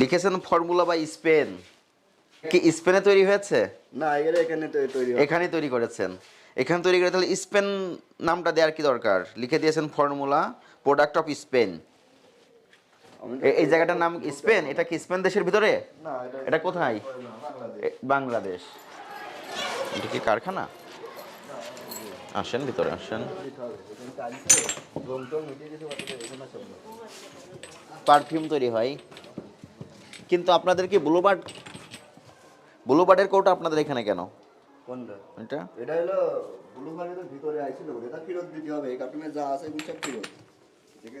লিখেছেন ফর্মুলা বা স্পেন? কি স্পেনে তৈরি হয়েছে? না এর এখানে তো তৈরি। এখানেই তৈরি করেছেন। এখানে তৈরি করে তাহলে স্পেন নামটা দেওয়ার কি দরকার? লিখে দিয়েছেন ফর্মুলা প্রোডাক্ট অফ স্পেন এই জায়গাটার নাম স্পেন? এটা কি স্পেন দেশের ভিতরে? না এটা কোথায়? বাংলাদেশ। বাংলাদেশ। এটা কি কারখানা? আসেন ভিতরে আসেন। এখানে এখানে। পারফিউম তৈরি হয়। কিন্তু আপনাদের কি ব্লুবার্ড ব্লুবার্ডের কোটা আপনাদের এখানে কেন? কোনটা? এটা? এটা হলো ভিতরে আইছিল এটা ফেরত দিতে হবে এই কার্টুনে যা আছে এগুলো সব ফেরত। থেকে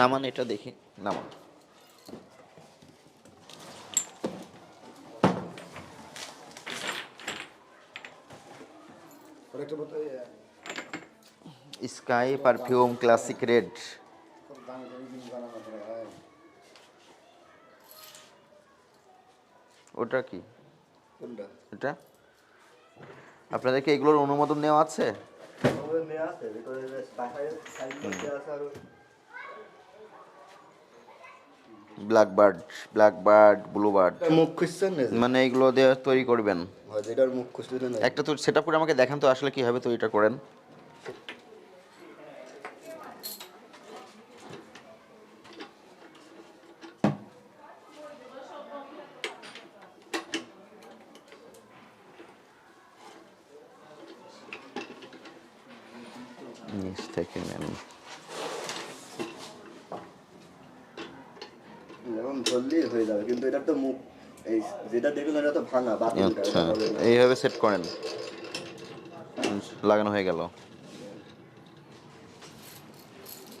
নামান এটা দেখি নামান। স্কাই পারফিউম ক্লাসিক রেড ওটা কি? কোনটা? এটা? আপনাদের কি এগুলোর অনুমোদন নেওয়া আছে? মুখ খুঁজছেন মানে এগুলো দিয়ে তৈরি করবেন। মুখ খুঁজতে একটা তো সেটা করে আমাকে দেখান তো আসলে কীভাবে তৈরিটা করেন। নিচ থেকে নেন হয়ে যাবে কিন্তু এটা তো মুখ এই যেটা দেখুন এটা তো ভাঙা আচ্ছা। এইভাবে সেট করেন। লাগানো হয়ে গেল।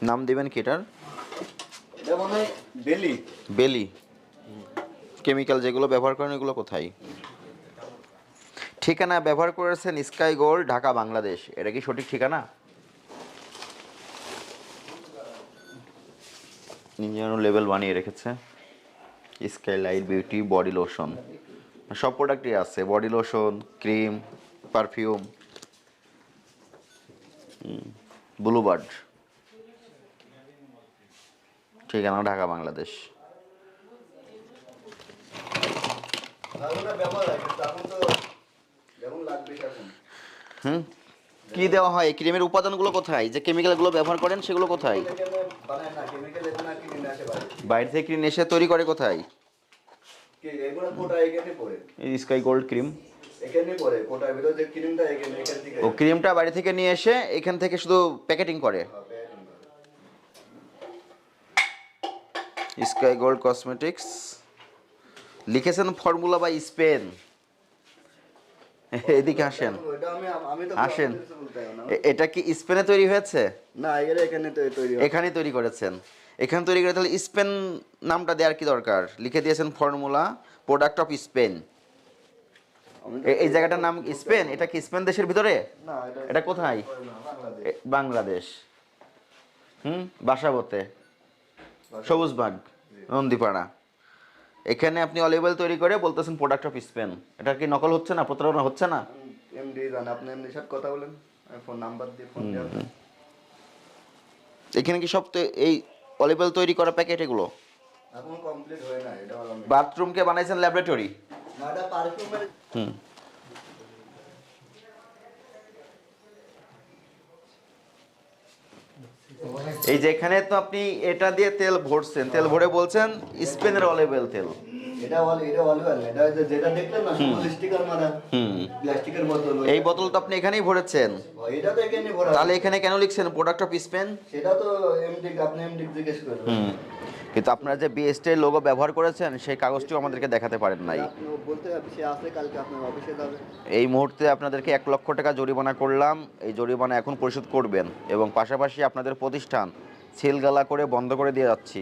নাম দিবেন কি এটার? এটা মনে হয় বেলি। বেলি। কেমিক্যাল যেগুলো ব্যবহার করেন এগুলো কোথায়? ঠিকানা ব্যবহার করেছেন স্কাই গোল্ড ঢাকা বাংলাদেশ। এটা কি সঠিক ঠিকানা? নিজের লেভেল বানিয়ে রেখেছে। Sky Light beauty body lotion. সব প্রোডাক্টই আছে। Body lotion cream perfume Bluebird ঠিকানা ঢাকা বাংলাদেশ। হুম? কি দেওয়া হয়? ক্রিমের উপাদানগুলো কোথায়? যে কেমিক্যালগুলো ব্যবহার করেন, সেগুলো কোথায়? বাইরে থেকে ক্রিম এসে তৈরি করে কোথায়? স্কাই গোল্ড ক্রিম ও ক্রিমটা বাইরে থেকে নিয়ে এসে এখান থেকে শুধু প্যাকেটিং করে। স্কাই গোল্ড কসমেটিক্স লিখেছেন ফর্মুলা বা স্পেন এদিকে আসেন। আসেন। এটা কি স্পেনে তৈরি হয়েছে? না এখানে তৈরি। এখানেই তৈরি করেছেন। এখানে তৈরি করে তাহলে স্পেন নামটা দেওয়ার কি দরকার? লিখে দিয়েছেন ফর্মুলা প্রোডাক্ট অফ স্পেন এই জায়গাটার নাম স্পেন? এটা কি স্পেন দেশের ভিতরে? এটা কোথায়? বাংলাদেশ। হুম? বাসাবোতে। সবুজবাগ নন্দীপাড়া। এখানে আপনি অলিভেল তৈরি করে বলতেছেন প্রোডাক্ট অফ স্পেন এটা কি নকল হচ্ছে না প্রতারণা হচ্ছে না? এমডি জান আপনি এমডি সাথে কথা বলেন। আমি ফোন নাম্বার দিয়ে ফোন দিয়ে এখানে কি সব এই অলিভেল তৈরি করা প্যাকেট এগুলো? এখন কমপ্লিট হয় না এটা বাথরুমকে বানাইছেন ল্যাবরেটরি না এটা পারফিউমের হুম। এই যে এখানে তো আপনি এটা দিয়ে তেল ভরছেন তেল ভরে বলছেন স্পেনের অলিভেল তেল। এটা বলে এটা বলে না এটা যে- যেটা দেখলেন না শুধু স্টিকার মারা হুম। প্লাস্টিকের বোতল এই বোতল তো আপনি এখানেই ভরেছেন। তাহলে এখানে কেন লিখছেন প্রোডাক্ট অফ স্পেন সেটা তো এমডি আপনি এমডি জিজ্ঞেস করবেন। হুম। কিন্তু আপনারা যে বিএসটি লোগো ব্যবহার করেছেন সেই কাগজটিও আমাদেরকে দেখাতে পারেন নাই। আপনি বলতে হবে সে আসলে কালকে আপনার অফিসে যাবে। এই মুহূর্তে আপনাদেরকে এক লক্ষ টাকা জরিমানা করলাম। এই জরিমানা এখন পরিশোধ করবেন এবং পাশাপাশি আপনাদের প্রতিষ্ঠান সিলগালা করে বন্ধ করে দিয়ে যাচ্ছি।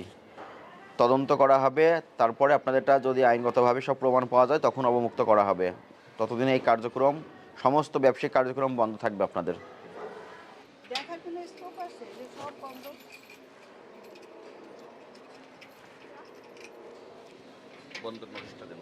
তদন্ত করা হবে তারপরে আপনাদেরটা যদি আইনগতভাবে সব প্রমাণ পাওয়া যায় তখন অবমুক্ত করা হবে। ততদিনে এই কার্যক্রম সমস্ত ব্যবসায়িক কার্যক্রম বন্ধ থাকবে আপনাদের। দেখার কোনো স্কোপ আছে যে সব বন্ধ? বন্ধ নোটিশটা দেন